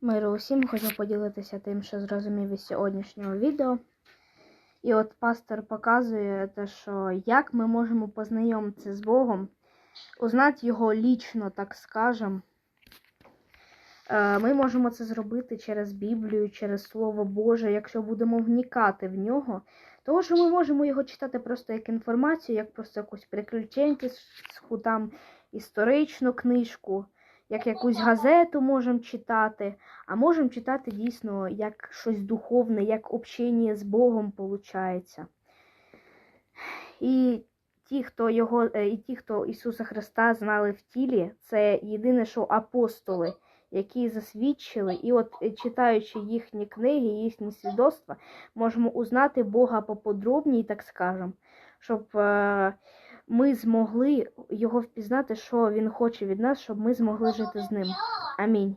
Миру усім хочу поділитися тим, що зрозумів із сьогоднішнього відео. І от пастор показує те, що як ми можемо познайомитися з Богом, узнати його лічно, так скажем. Е, Ми можемо це зробити через Біблію, через Слово Боже, якщо будемо вникати в нього. Тому що ми можемо його читати просто як інформацію, як просто якусь приключенську там історичну книжку, як якусь газету можемо читати, а можемо читати дійсно як щось духовне, як общення з Богом виходить. І ті, хто його, е, і ті, хто Ісуса Христа знали в тілі, це єдине, що апостоли, які засвідчили, і от е, читаючи їхні книги, їхні свідоцтва, можемо узнати Бога поподробній, так скажем, щоб е, ми змогли його впізнати, що він хоче від нас, щоб ми змогли жити з ним. Амінь.